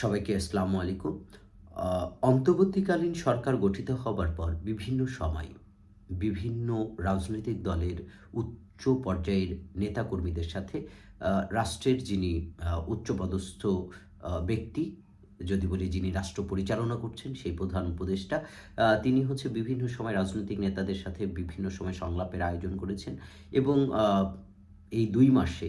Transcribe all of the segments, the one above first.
সবাইকে আসসালামু আলাইকুম। অন্তর্বর্তীকালীন সরকার গঠিত হবার পর বিভিন্ন সময় বিভিন্ন রাজনৈতিক দলের উচ্চ পর্যায়ের নেতাকর্মীদের সাথে রাষ্ট্রের যিনি উচ্চপদস্থ ব্যক্তি, যদি বলি যিনি রাষ্ট্র পরিচালনা করছেন সেই প্রধান উপদেষ্টা তিনি হচ্ছে বিভিন্ন সময় রাজনৈতিক নেতাদের সাথে বিভিন্ন সময় সংলাপের আয়োজন করেছেন এবং এই দুই মাসে,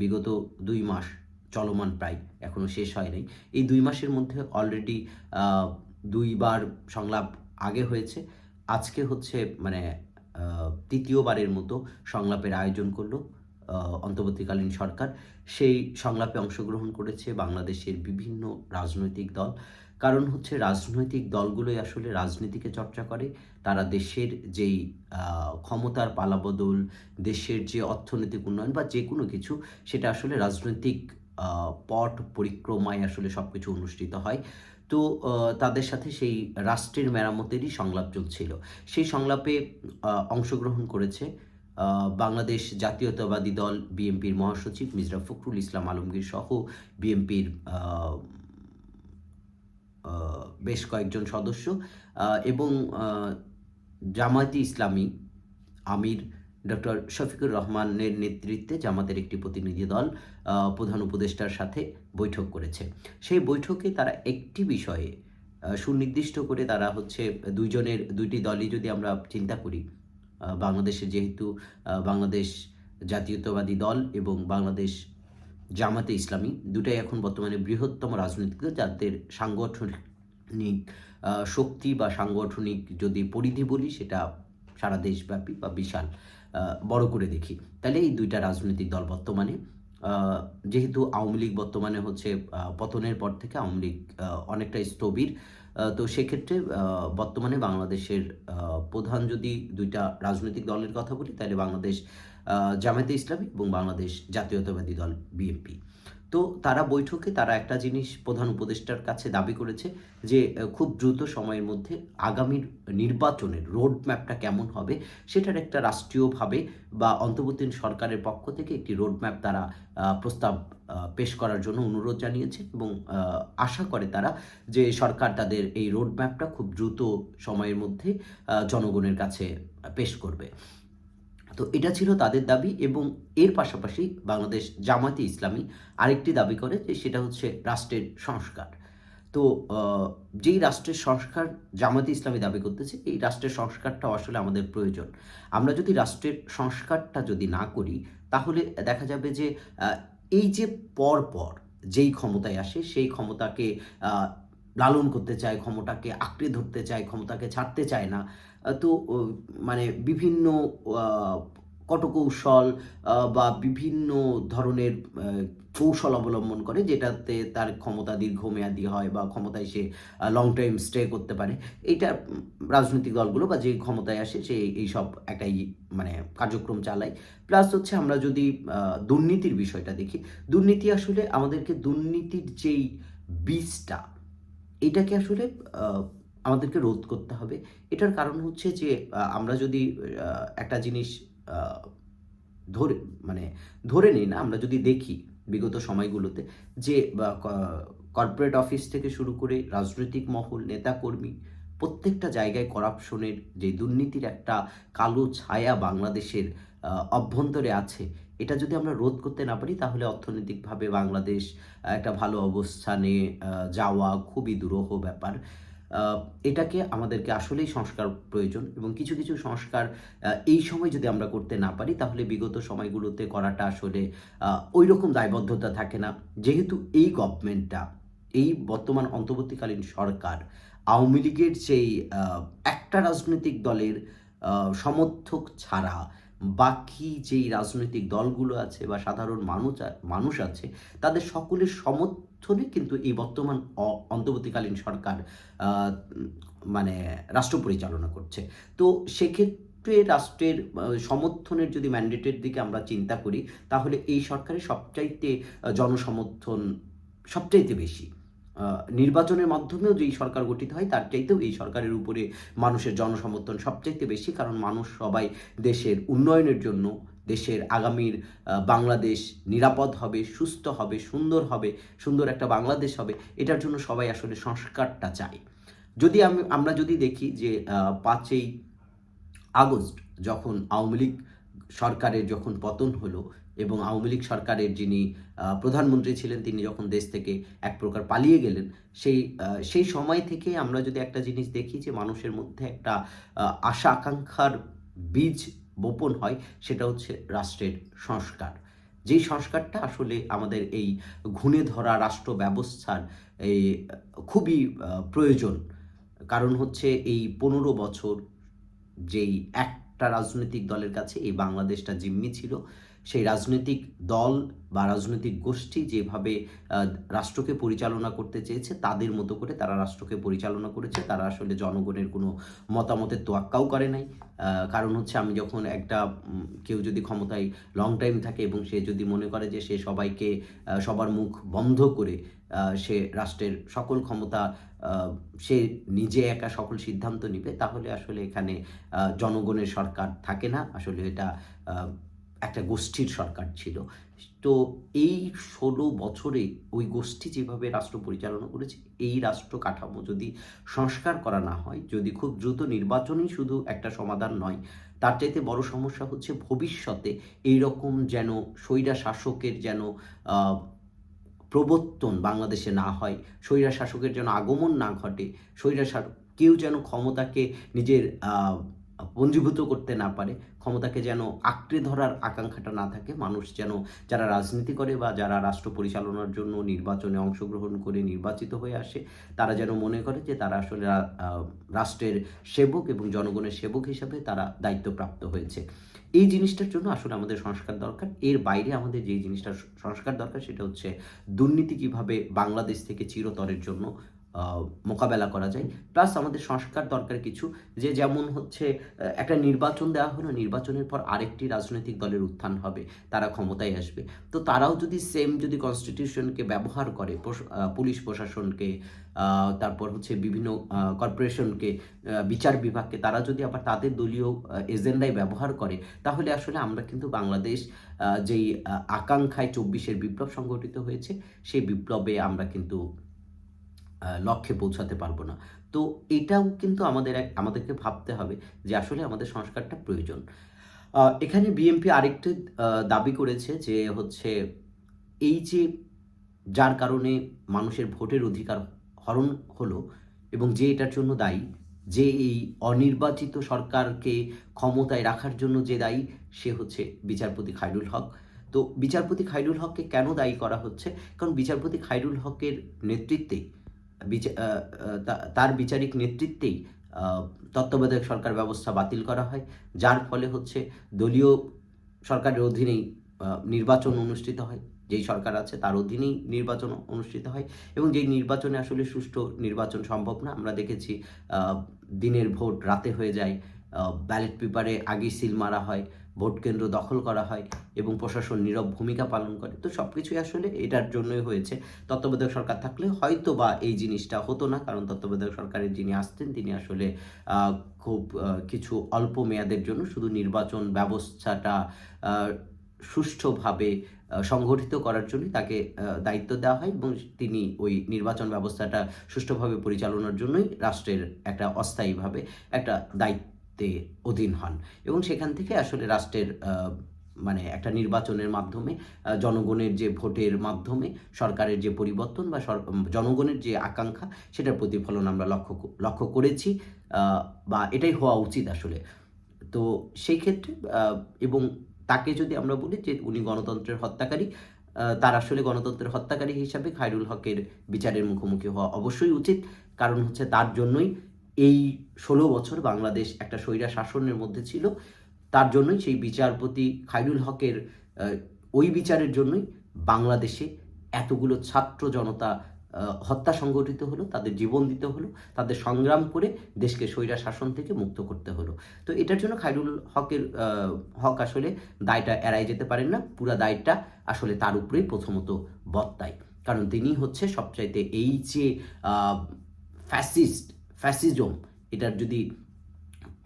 বিগত দুই মাস চলমান প্রায় এখনও শেষ হয় নাই। এই দুই মাসের মধ্যে অলরেডি দুইবার সংলাপ আগে হয়েছে। আজকে হচ্ছে মানে তৃতীয়বারের মতো সংলাপের আয়োজন করল অন্তর্বর্তীকালীন সরকার। সেই সংলাপে অংশগ্রহণ করেছে বাংলাদেশের বিভিন্ন রাজনৈতিক দল। কারণ হচ্ছে রাজনৈতিক দলগুলোই আসলে রাজনীতিকে চর্চা করে। তারা দেশের যেই ক্ষমতার পালাবদল, দেশের যে অর্থনৈতিক উন্নয়ন বা যে কোনো কিছু, সেটা আসলে রাজনৈতিক পট পরিক্রমায় আসলে সব কিছু অনুষ্ঠিত হয়। তো তাদের সাথে সেই রাষ্ট্রের মেরামতেরই সংলাপ চলছিল। সেই সংলাপে অংশগ্রহণ করেছে বাংলাদেশ জাতীয়তাবাদী দল বিএনপির মহাসচিব মির্জা ফখরুল ইসলাম আলমগীর সহ বিএনপির বেশ কয়েকজন সদস্য এবং জামায়াতে ইসলামী আমির ডক্টর শফিকুর রহমানের নেতৃত্বে জামাতের একটি প্রতিনিধি দল প্রধান উপদেষ্টার সাথে বৈঠক করেছে। সেই বৈঠকে তারা একটি বিষয়ে সুনির্দিষ্ট করে তারা হচ্ছে দুইজনের, দুইটি দলই যদি আমরা চিন্তা করি বাংলাদেশে যেহেতু বাংলাদেশ জাতীয়তাবাদী দল এবং বাংলাদেশ জামাতে ইসলামী, দুটাই এখন বর্তমানে বৃহত্তম রাজনৈতিক দল, যাদের সাংগঠনিক শক্তি বা সাংগঠনিক যদি পরিধি বলি, সেটা সারা দেশব্যাপী বা বিশাল। বড় করে দেখি। তাহলে এই দুইটা রাজনৈতিক দল বর্তমানে যেহেতু আওয়ামী লীগ বর্তমানে হচ্ছে পতনের পর থেকে আওয়ামী লীগ অনেকটা স্থবির তো সেক্ষেত্রে বর্তমানে বাংলাদেশের প্রধান যদি দুইটা রাজনৈতিক দলের কথা বলি, তাহলে বাংলাদেশ জামায়াতে ইসলামী এবং বাংলাদেশ জাতীয়তাবাদী দল, বিএনপি। তো তারা বৈঠকে তারা একটা জিনিস প্রধান উপদেষ্টার কাছে দাবি করেছে যে খুব দ্রুত সময়ের মধ্যে আগামীর নির্বাচনের রোড ম্যাপটা কেমন হবে সেটার একটা রাষ্ট্রীয়ভাবে বা অন্তর্বর্তী সরকারের পক্ষ থেকে একটি রোড ম্যাপ তারা প্রস্তাব পেশ করার জন্য অনুরোধ জানিয়েছে এবং আশা করে তারা যে সরকার তাদের এই রোড ম্যাপটা খুব দ্রুত সময়ের মধ্যে জনগণের কাছে পেশ করবে। তো এটা ছিল তাদের দাবি এবং এর পাশাপাশি বাংলাদেশ জামাতে ইসলামী আরেকটি দাবি করে যে সেটা হচ্ছে রাষ্ট্রের সংস্কার। তো যেই রাষ্ট্রের সংস্কার জামাতে ইসলামী দাবি করতেছে, এই রাষ্ট্রের সংস্কারটা আসলে আমাদের প্রয়োজন। আমরা যদি রাষ্ট্রের সংস্কারটা যদি না করি, তাহলে দেখা যাবে যে এই যে পর পর যেই ক্ষমতায় আসে, সেই ক্ষমতাকে লালন করতে চায়, ক্ষমতাকে আঁকড়ে ধরতে চায়, ক্ষমতাকে ছাড়তে চায় না তো মানে বিভিন্ন কটকৌশল বা বিভিন্ন ধরনের কৌশল অবলম্বন করে যেটাতে তার ক্ষমতা দীর্ঘমেয়াদী হয় বা ক্ষমতায় সে লং টাইম স্টে করতে পারে। এইটা রাজনৈতিক দলগুলো বা যে ক্ষমতায় আসে সে এইসব একটাই মানে কার্যক্রম চালায়। প্লাস হচ্ছে আমরা যদি দুর্নীতির বিষয়টা দেখি, দুর্নীতি আসলে আমাদেরকে দুর্নীতির যেই বীজটা, এটাকে আসলে আমাদেরকে রোধ করতে হবে। এটার কারণ হচ্ছে যে আমরা যদি একটা জিনিস ধরে মানে ধরে নিই না, আমরা যদি দেখি বিগত সময়গুলোতে যে কর্পোরেট অফিস থেকে শুরু করে রাজনৈতিক মহল, নেতাকর্মী, প্রত্যেকটা জায়গায় করাপশনের যে দুর্নীতির একটা কালো ছায়া বাংলাদেশের অভ্যন্তরে আছে, এটা যদি আমরা রোধ করতে না পারি, তাহলে অর্থনৈতিকভাবে বাংলাদেশ একটা ভালো অবস্থানে যাওয়া খুবই দুরূহ ব্যাপার। এটাকে আমাদেরকে আসলেই সংস্কার প্রয়োজন এবং কিছু কিছু সংস্কার এই সময় যদি আমরা করতে না পারি তাহলে বিগত সময়গুলোতে করাটা আসলে ওই রকম দায়বদ্ধতা থাকে না। যেহেতু এই গভর্নমেন্টটা এই বর্তমান অন্তর্বর্তীকালীন সরকার আওয়ামী লীগের আহ, একটা রাজনৈতিক দলের সমর্থক ছাড়া বাকি যেই রাজনৈতিক দলগুলো আছে বা সাধারণ মানুষ মানুষ আছে তাদের সকলের সমর্থনে কিন্তু এই বর্তমান অন্তর্বর্তীকালীন সরকার মানে রাষ্ট্র পরিচালনা করছে। তো সেক্ষেত্রে রাষ্ট্রের সমর্থনের যদি ম্যান্ডেটের দিকে আমরা চিন্তা করি, তাহলে এই সরকারের সবচাইতে জনসমর্থন সবচাইতে বেশি। নির্বাচনের মাধ্যমেও যেই সরকার গঠিত হয়, তার চাইতেও এই সরকারের উপরে মানুষের জনসমর্থন সবচাইতে বেশি, কারণ মানুষ সবাই দেশের উন্নয়নের জন্য দেশের আগামীর বাংলাদেশ নিরাপদ হবে, সুস্থ হবে, সুন্দর হবে, সুন্দর একটা বাংলাদেশ হবে, এটার জন্য সবাই আসলে সংস্কারটা চায়। যদি আমি, আমরা যদি দেখি যে পাঁচই আগস্ট যখন আওয়ামী লীগ সরকারের যখন পতন হলো এবং আওয়ামী লীগ সরকারের যিনি প্রধানমন্ত্রী ছিলেন, তিনি যখন দেশ থেকে এক প্রকার পালিয়ে গেলেন, সেই সেই সময় থেকে আমরা যদি একটা জিনিস দেখি যে, মানুষের মধ্যে একটা আশা আকাঙ্ক্ষার বীজ বপন হয়, সেটা হচ্ছে রাষ্ট্রের সংস্কার। যেই সংস্কারটা আসলে আমাদের এই ঘুণে ধরা রাষ্ট্র ব্যবস্থার এই খুবই প্রয়োজন। কারণ হচ্ছে এই পনেরো বছর যেই একটা রাজনৈতিক দলের কাছে এই বাংলাদেশটা জিম্মি ছিল সেই রাজনৈতিক দল বা রাজনৈতিক গোষ্ঠী যেভাবে রাষ্ট্রকে পরিচালনা করতে চেয়েছে, তাদের মতো করে তারা রাষ্ট্রকে পরিচালনা করেছে। তারা আসলে জনগণের কোনো মতামতের তোয়াক্কাও করে নাই। কারণ হচ্ছে আমি যখন একটা কেউ যদি ক্ষমতায় লং টাইম থাকে এবং সে যদি মনে করে যে সে সবাইকে সবার মুখ বন্ধ করে সে রাষ্ট্রের সকল ক্ষমতা সে নিজে একা সকল সিদ্ধান্ত নিবে, তাহলে আসলে এখানে জনগণের সরকার থাকে না। আসলে এটা একটা গোষ্ঠীর সরকার ছিল। তো এই ষোলো বছরে ওই গোষ্ঠী যেভাবে রাষ্ট্র পরিচালনা করেছে, এই রাষ্ট্র কাঠামো যদি সংস্কার করা না হয়, যদি খুব দ্রুত নির্বাচনই শুধু একটা সমাধান নয়, তার চাইতে বড় সমস্যা হচ্ছে ভবিষ্যতে এই রকম যেন স্বৈরা শাসকের যেন প্রবর্তন বাংলাদেশে না হয় স্বৈরা শাসকের যেন আগমন না ঘটে স্বৈরা শাসক কেউ যেন ক্ষমতাকে নিজের পঞ্জীভূত করতে না পারে, ক্ষমতাকে যেন আঁকড়ে ধরার আকাঙ্ক্ষাটা না থাকে, মানুষ যেন যারা রাজনীতি করে বা যারা রাষ্ট্র পরিচালনার জন্য নির্বাচনে অংশগ্রহণ করে নির্বাচিত হয়ে আসে, তারা যেন মনে করে যে তারা আসলে রাষ্ট্রের সেবক এবং জনগণের সেবক হিসাবে তারা দায়িত্বপ্রাপ্ত হয়েছে। এই জিনিসটার জন্য আসলে আমাদের সংস্কার দরকার। এর বাইরে আমাদের যে জিনিসটা সংস্কার দরকার সেটা হচ্ছে দুর্নীতি কীভাবে বাংলাদেশ থেকে চিরতরের জন্য মোকাবেলা করা যায়। প্লাস আমাদের সংস্কার দরকার কিছু, যে যেমন হচ্ছে একটা নির্বাচন দেওয়া হলো, নির্বাচনের পর আরেকটি রাজনৈতিক দলের উত্থান হবে, তারা ক্ষমতায় আসবে। তো তারাও যদি সেম যদি কনস্টিটিউশনকে ব্যবহার করে পুলিশ প্রশাসনকে তারপর হচ্ছে বিভিন্ন কর্পোরেশনকে বিচার বিভাগকে, তারা যদি আবার তাদের দলীয় এজেন্ডায় ব্যবহার করে, তাহলে আসলে আমরা কিন্তু বাংলাদেশ যেই আকাঙ্ক্ষায় চব্বিশের বিপ্লব সংগঠিত হয়েছে, সেই বিপ্লবে আমরা কিন্তু লক্ষ্যে পৌঁছাতে পারব না। তো এটাও কিন্তু আমাদের এক আমাদেরকে ভাবতে হবে যে আসলে আমাদের সংস্কারটা প্রয়োজন। এখানে বিএনপি আরেকটি দাবি করেছে যে হচ্ছে এই যে যার কারণে মানুষের ভোটের অধিকার হরণ হলো এবং যে এটার জন্য দায়ী যে এই অনির্বাচিত সরকারকে ক্ষমতায় রাখার জন্য যে দায়ী সে হচ্ছে বিচারপতি খায়রুল হক। তো বিচারপতি খায়রুল হককে কেন দায়ী করা হচ্ছে? কারণ বিচারপতি খায়রুল হকের নেতৃত্বে বিচা- আহ, আহ, তা- তার বিচারিক নেতৃত্বেই তত্ত্বাবধায়ক সরকার ব্যবস্থা বাতিল করা হয়। যার ফলে হচ্ছে দলীয় সরকারের অধীনেই নির্বাচন অনুষ্ঠিত হয়। যেই সরকার আছে তার অধীনেই নির্বাচন অনুষ্ঠিত হয় এবং যেই নির্বাচনে আসলে সুষ্ঠু নির্বাচন সম্ভব না, আমরা দেখেছি দিনের ভোট রাতে হয়ে যায় ব্যালট পেপারে আগে সিল মারা হয়। ভোট কেন্দ্র দখল করা হয় এবং প্রশাসন নীরব ভূমিকা পালন করে। তো সব কিছুই আসলে এটার জন্যই হয়েছে। তত্ত্বাবধায়ক সরকার থাকলে হয়তো বা এই জিনিসটা হতো না, কারণ তত্ত্বাবধায়ক সরকারের যিনি আসতেন, তিনি আসলে খুব কিছু অল্প মেয়াদের জন্য শুধু নির্বাচন ব্যবস্থাটা সুষ্ঠুভাবে সংগঠিত করার জন্য তাকে দায়িত্ব দেওয়া হয় এবং তিনি ওই নির্বাচন ব্যবস্থাটা সুষ্ঠুভাবে পরিচালনার জন্যই রাষ্ট্রের একটা অস্থায়ীভাবে একটা দায়িত্বে অধীন হন এবং সেখান থেকে আসলে রাষ্ট্রের মানে একটা নির্বাচনের মাধ্যমে জনগণের যে ভোটের মাধ্যমে, সরকারের যে পরিবর্তন বা জনগণের যে আকাঙ্ক্ষা, সেটার প্রতিফলন আমরা লক্ষ্য লক্ষ্য করেছি বা এটাই হওয়া উচিত আসলে। তো সেই ক্ষেত্রে এবং তাকে যদি আমরা বলি যে উনি গণতন্ত্রের হত্যাকারী তার আসলে গণতন্ত্রের হত্যাকারী হিসাবে খায়রুল হকের বিচারের মুখোমুখি হওয়া অবশ্যই উচিত। কারণ হচ্ছে তার জন্যই এই ষোলো বছর বাংলাদেশ একটা স্বৈরা শাসনের মধ্যে ছিল। তার জন্যই সেই বিচারপতি খায়রুল হকের ওই বিচারের জন্যই বাংলাদেশে এতগুলো ছাত্র জনতা হত্যা সংগঠিত হলো, তাদের জীবন দিতে হলো, তাদের সংগ্রাম করে দেশকে স্বৈরা শাসন থেকে মুক্ত করতে হলো। তো এটার জন্য খায়রুল হকের হক আসলে দায়টা এড়াই যেতে পারেন না। পুরা দায়টা আসলে তার উপরেই প্রথমত বত্তায় কারণ তিনি হচ্ছে সবচাইতে এই যে ফ্যাসিস্ট ফ্যাসিজম, এটার যদি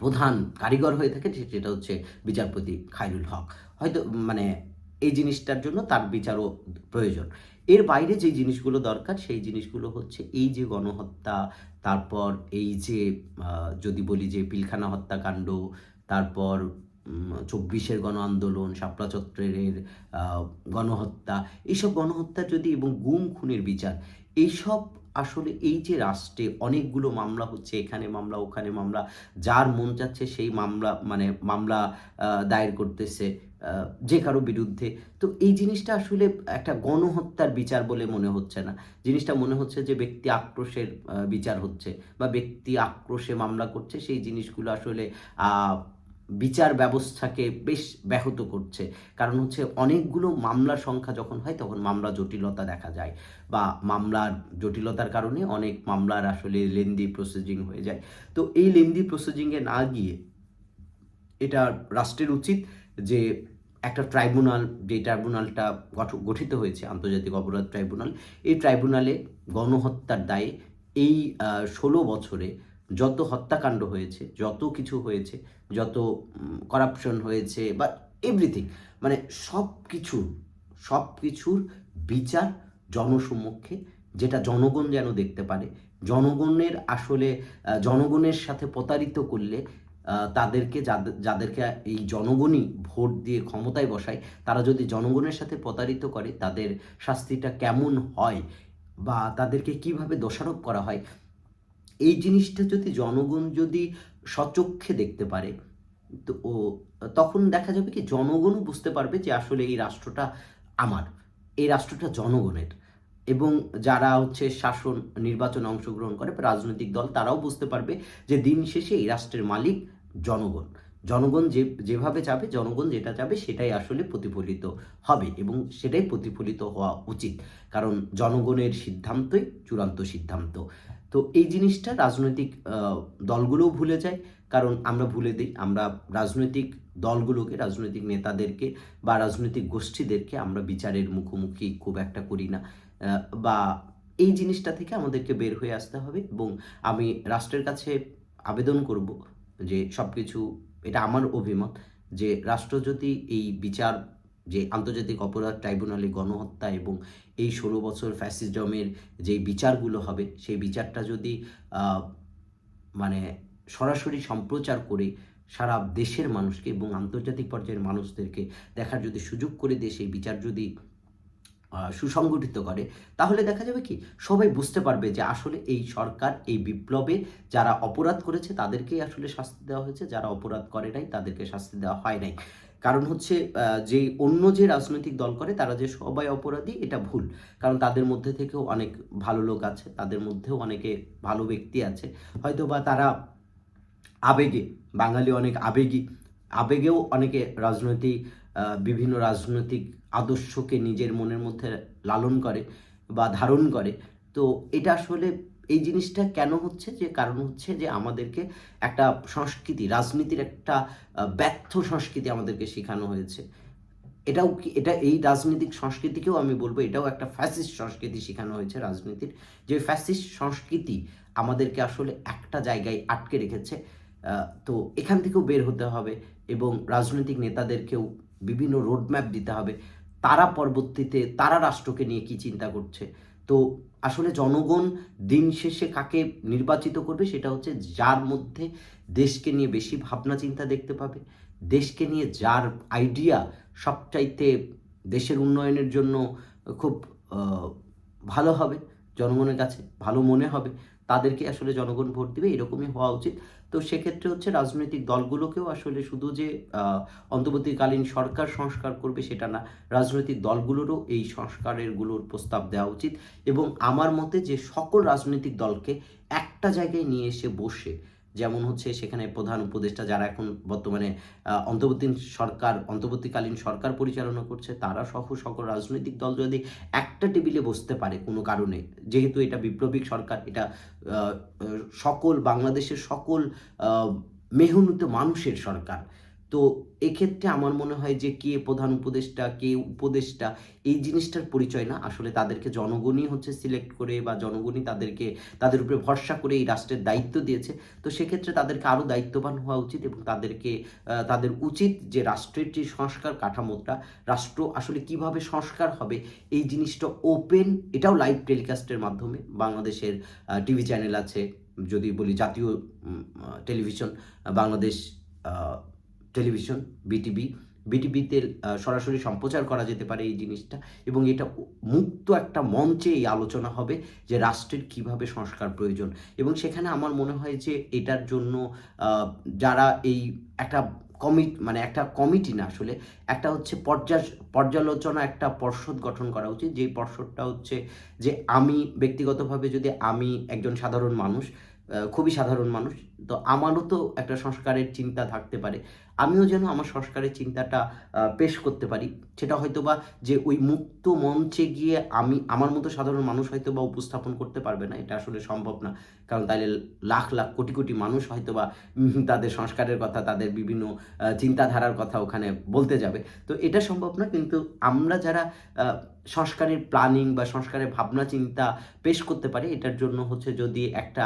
প্রধান কারিগর হয়ে থাকে সেটা হচ্ছে বিচারপতি খায়রুল হক। হয়তো মানে এই জিনিসটার জন্য তার বিচারও প্রয়োজন। এর বাইরে যে জিনিসগুলো দরকার, সেই জিনিসগুলো হচ্ছে এই যে গণহত্যা, তারপর এই যে যদি বলি যে পিলখানা হত্যাকাণ্ড, তারপর চব্বিশের গণ আন্দোলন শাপলা চত্বরের গণহত্যা এইসব গণহত্যা যদি এবং গুম, খুনের বিচার এইসব আসলে এই যে রাষ্ট্রে অনেকগুলো মামলা হচ্ছে, এখানে মামলা, ওখানে মামলা, যার মন চাচ্ছে সেই মামলা মানে মামলা দায়ের করতেছে যে কারও বিরুদ্ধে। তো এই জিনিসটা আসলে একটা গণহত্যার বিচার বলে মনে হচ্ছে না। জিনিসটা মনে হচ্ছে যে ব্যক্তি আক্রোশের বিচার হচ্ছে বা ব্যক্তি আক্রোশে মামলা করছে, সেই জিনিসগুলো আসলে বিচার ব্যবস্থাকে বেশ ব্যাহত করছে। কারণ হচ্ছে অনেকগুলো মামলার সংখ্যা যখন হয়, তখন মামলা জটিলতা দেখা যায় বা মামলার জটিলতার কারণে অনেক মামলার আসলে লেন্দি প্রসেসিং হয়ে যায়। তো এই লেন্দি প্রসেসিংয়ে না গিয়ে এটা রাষ্ট্রের উচিত যে একটা ট্রাইব্যুনাল, যে ট্রাইব্যুনালটা গঠ- গঠিত হয়েছে, আন্তর্জাতিক অপরাধ ট্রাইব্যুনাল, এই ট্রাইব্যুনালে গণহত্যার দায়ে এই ষোলো বছরে যত হত্যাকাণ্ড হয়েছে, যত কিছু হয়েছে, যত করাপশন হয়েছে বা এভরিথিং মানে সব কিছুর সব কিছুর বিচার জনসম্মুখে যেটা জনগণ যেন দেখতে পারে। জনগণের আসলে জনগণের সাথে প্রতারিত করলে তাদেরকে যাদের যাদেরকে এই জনগণই ভোট দিয়ে ক্ষমতায় বসায়, তারা যদি জনগণের সাথে প্রতারিত করে, তাদের শাস্তিটা কেমন হয় বা তাদেরকে কীভাবে দোষারোপ করা হয় এই জিনিসটা যদি জনগণ যদি সচক্ষে দেখতে পারে, তো ও, তখন দেখা যাবে কি জনগণও বুঝতে পারবে যে আসলে এই রাষ্ট্রটা আমার, এই রাষ্ট্রটা জনগণের। এবং যারা হচ্ছে শাসন, নির্বাচনে অংশগ্রহণ করে রাজনৈতিক দল, তারাও বুঝতে পারবে যে দিন শেষে এই রাষ্ট্রের মালিক জনগণ। জনগণ যে, যেভাবে যাবে জনগণ যেটা যাবে সেটাই আসলে প্রতিফলিত হবে এবং সেটাই প্রতিফলিত হওয়া উচিত। কারণ জনগণের সিদ্ধান্তই চূড়ান্ত সিদ্ধান্ত। তো এই জিনিসটা রাজনৈতিক দলগুলোও ভুলে যায়। কারণ আমরা ভুলে দিই, আমরা রাজনৈতিক দলগুলোকে, রাজনৈতিক নেতাদেরকে বা রাজনৈতিক গোষ্ঠীদেরকে আমরা বিচারের মুখোমুখি খুব একটা করি না। বা এই জিনিসটা থেকে আমাদেরকে বের হয়ে আসতে হবে এবং আমি রাষ্ট্রের কাছে আবেদন করব যে সব কিছু এটা আমার অভিমত যে রাষ্ট্র যদি এই বিচার যে আন্তর্জাতিক অপরাধ ট্রাইব্যুনালে গণহত্যা এবং এই ষোলো বছর ফ্যাসিজমের যে বিচারগুলো হবে, সেই বিচারটা যদি মানে সরাসরি সম্প্রচার করে সারা দেশের মানুষকে এবং আন্তর্জাতিক পর্যায়ের মানুষদেরকে দেখার যদি সুযোগ করে দিয়ে, সেই বিচার যদি সুসংগঠিত করে, তাহলে দেখা যাবে কি, সবাই বুঝতে পারবে যে আসলে এই সরকার, এই বিপ্লবে যারা অপরাধ করেছে তাদেরকেই আসলে শাস্তি দেওয়া হয়েছে, যারা অপরাধ করে নাই তাদেরকে শাস্তি দেওয়া হয় নাই। কারণ হচ্ছে যে অন্য যে রাজনৈতিক দল করে, তারা যে সবাই অপরাধী, এটা ভুল। কারণ তাদের মধ্যে থেকেও অনেক ভালো লোক আছে, তাদের মধ্যেও অনেকে ভালো ব্যক্তি আছে। হয়তো বা তারা আবেগে, বাঙালি অনেক আবেগী, আবেগেও অনেকে রাজনৈতিক বিভিন্ন রাজনৈতিক আদর্শকে নিজের মনের মধ্যে লালন করে বা ধারণ করে। তো এটা আসলে এই জিনিসটা কেন হচ্ছে? যে কারণ হচ্ছে যে আমাদেরকে একটা সংস্কৃতি, রাজনীতির একটা ব্যর্থ সংস্কৃতি আমাদেরকে শেখানো হয়েছে। এটাও কি, এটা এই রাজনৈতিক সংস্কৃতিকেও আমি বলব, এটাও একটা ফ্যাসিস্ট সংস্কৃতি শেখানো হয়েছে রাজনীতির। যে ফ্যাসিস্ট সংস্কৃতি আমাদেরকে আসলে একটা জায়গায় আটকে রেখেছে তো এখান থেকেও বের হতে হবে এবং রাজনৈতিক নেতাদেরকেও বিভিন্ন রোডম্যাপ দিতে হবে। তারা পরবর্তীতে, তারা রাষ্ট্রকে নিয়ে কি চিন্তা করছে? তো আসলে জনগণ দিন শেষে কাকে নির্বাচিত করবে সেটা হচ্ছে যার মধ্যে দেশকে নিয়ে বেশি ভাবনা চিন্তা দেখতে পাবে, দেশকে নিয়ে যার আইডিয়া সবচাইতে দেশের উন্নয়নের জন্য খুব ভালো হবে, জনগণের কাছে ভালো মনে হবে, তাদেরকে আসলে জনগণ ভোট দেবে, এরকমই হওয়া উচিত। তো সেক্ষেত্রে হচ্ছে রাজনৈতিক দলগুলোকেও আসলে শুধু যে অন্তর্বর্তীকালীন সরকার সংস্কার করবে সেটা না, রাজনৈতিক দলগুলোরও এই সংস্কারেরগুলোর প্রস্তাব দেওয়া উচিত এবং আমার মতে যে সকল রাজনৈতিক দলকে একটা জায়গায় নিয়ে এসে বসে যেমন হচ্ছে সেখানে প্রধান উপদেষ্টা যারা এখন বর্তমানে অন্তর্বর্তী সরকার, অন্তর্বর্তীকালীন সরকার পরিচালনা করছে, তারা সহ সকল রাজনৈতিক দল যদি একটা টেবিলে বসতে পারে কোনো কারণে, যেহেতু এটা বিপ্লবিক সরকার, এটা সকল বাংলাদেশের সকল মেহনত মানুষের সরকার তো এক্ষেত্রে আমার মনে হয় যে কে প্রধান উপদেষ্টা, কে উপদেষ্টা, এই জিনিসটার পরিচয় না। আসলে তাদেরকে জনগণই হচ্ছে সিলেক্ট করে বা জনগণই তাদেরকে, তাদের উপরে ভরসা করে এই রাষ্ট্রের দায়িত্ব দিয়েছে। তো সেক্ষেত্রে তাদেরকে আরও দায়িত্ববান হওয়া উচিত এবং তাদেরকে তাদের উচিত যে রাষ্ট্রের যে সংস্কার কাঠামোটা, রাষ্ট্র আসলে কীভাবে সংস্কার হবে, এই জিনিসটা ওপেন এটাও লাইভ টেলিকাস্টের মাধ্যমে। বাংলাদেশের টিভি চ্যানেল আছে, যদি বলি জাতীয় টেলিভিশন বাংলাদেশ টেলিভিশন, বিটিভি, বিটিভিতে সরাসরি সম্প্রচার করা যেতে পারে এই জিনিসটা এবং এটা মুক্ত একটা মঞ্চে এই আলোচনা হবে যে রাষ্ট্রের কীভাবে সংস্কার প্রয়োজন এবং সেখানে আমার মনে হয় যে এটার জন্য যারা এই একটা কমিট মানে একটা কমিটি না আসলে, একটা হচ্ছে পর্যা পর্যালোচনা একটা পর্ষদ গঠন করা উচিত। যেই পর্ষদটা হচ্ছে যে আমি ব্যক্তিগতভাবে যদি আমি একজন সাধারণ মানুষ খুবই সাধারণ মানুষ। তো আমারও তো একটা সংস্কারের চিন্তা থাকতে পারে। আমিও যেন আমার সংস্কারের চিন্তাটা পেশ করতে পারি। সেটা হয়তো বা যে ওই মুক্ত মঞ্চে গিয়ে আমি, আমার মতো সাধারণ মানুষ হয়তো বা উপস্থাপন করতে পারবে না, এটা আসলে সম্ভব না। কারণ তাহলে লাখ লাখ, কোটি কোটি মানুষ হয়তো বা তাদের সংস্কারের কথা, তাদের বিভিন্ন চিন্তাধারার কথা ওখানে বলতে যাবে। তো এটা সম্ভব না, কিন্তু আমরা যারা সংস্কারের প্ল্যানিং বা সংস্কারের ভাবনা, চিন্তা পেশ করতে পারি, এটার জন্য হচ্ছে যদি একটা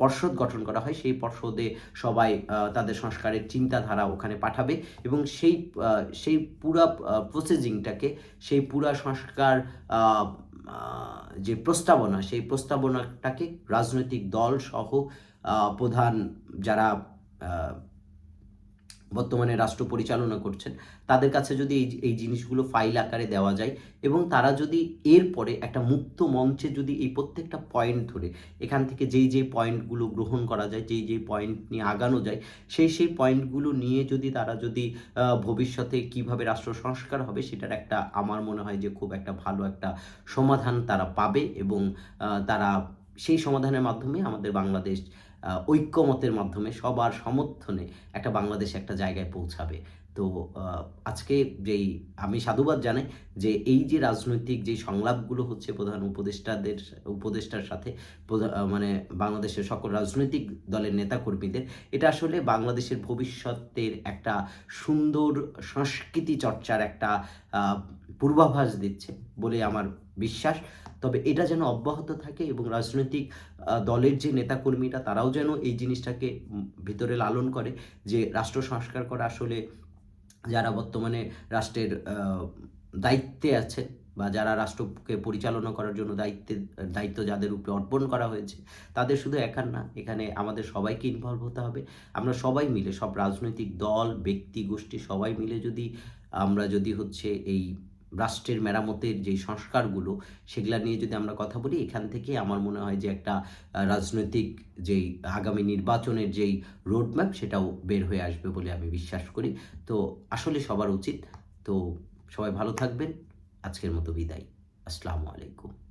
পর্ষদ গঠন করা হয়, সেই পর্ষদে সবাই তাদের সংস্কারের চিন্তাধারা ওখানে পাঠাবে এবং সেই সেই পুরা প্রসেসিংটাকে সেই পুরা সংস্কার যে প্রস্তাবনা, সেই প্রস্তাবনাটাকে রাজনৈতিক দল সহ প্রধান যারা বর্তমানে রাষ্ট্র পরিচালনা করছেন, তাদের কাছে যদি এই এই জিনিসগুলো ফাইল আকারে দেওয়া যায় এবং তারা যদি এরপরে একটা মুক্ত মঞ্চে যদি এই প্রত্যেকটা পয়েন্ট ধরে, এখান থেকে যেই যেই পয়েন্টগুলো গ্রহণ করা যায়, যেই যেই পয়েন্ট নিয়ে আগানো যায়, সেই সেই পয়েন্টগুলো নিয়ে যদি তারা যদি ভবিষ্যতে কীভাবে রাষ্ট্র সংস্কার হবে সেটার একটা আমার মনে হয় যে খুব একটা ভালো একটা সমাধান তারা পাবে এবং তারা সেই সমাধানের মাধ্যমে আমাদের বাংলাদেশ ঐক্যমতের মাধ্যমে সবার সমর্থনে একটা বাংলাদেশ একটা জায়গায় পৌঁছাবে। তো আজকে যেই আমি সাধুবাদ জানাই যে এই যে রাজনৈতিক যে সংলাপগুলো হচ্ছে প্রধান উপদেষ্টাদের, উপদেষ্টার সাথে মানে বাংলাদেশের সকল রাজনৈতিক দলের নেতাকর্মীদের, এটা আসলে বাংলাদেশের ভবিষ্যতের একটা সুন্দর সংস্কৃতি চর্চার একটা পূর্বাভাস দিচ্ছে বলে আমার বিশ্বাস। তবে এটা যেন অব্যাহত থাকে এবং রাজনৈতিক দলের যে নেতাকর্মীরা তারাও যেন এই জিনিসটাকে ভিতরে লালন করে যে রাষ্ট্র সংস্কার করা আসলে যারা বর্তমানে রাষ্ট্রের দায়িত্বে আছে বা যারা রাষ্ট্রকে পরিচালনা করার জন্য দায়িত্বে, দায়িত্ব যাদের উপরে অর্পণ করা হয়েছে, তাদের শুধু একার না, এখানে আমাদের সবাইকে ইনভলভ হতে হবে। আমরা সবাই মিলে, সব রাজনৈতিক দল, ব্যক্তি, গোষ্ঠী সবাই মিলে যদি আমরা যদি হচ্ছে এই রাষ্ট্রের মেরামতের যে সংস্কারগুলো, সেগুলো নিয়ে যদি আমরা কথা বলি, এখান থেকে আমার মনে হয় যে একটা রাজনৈতিক যেই আগামী নির্বাচনের যেই রোডম্যাপ সেটাও বের হয়ে আসবে বলে আমি বিশ্বাস করি। তো আসলে সবার উচিত। তো সবাই ভালো থাকবেন। আজকের মতো বিদায়। আসসালামু আলাইকুম।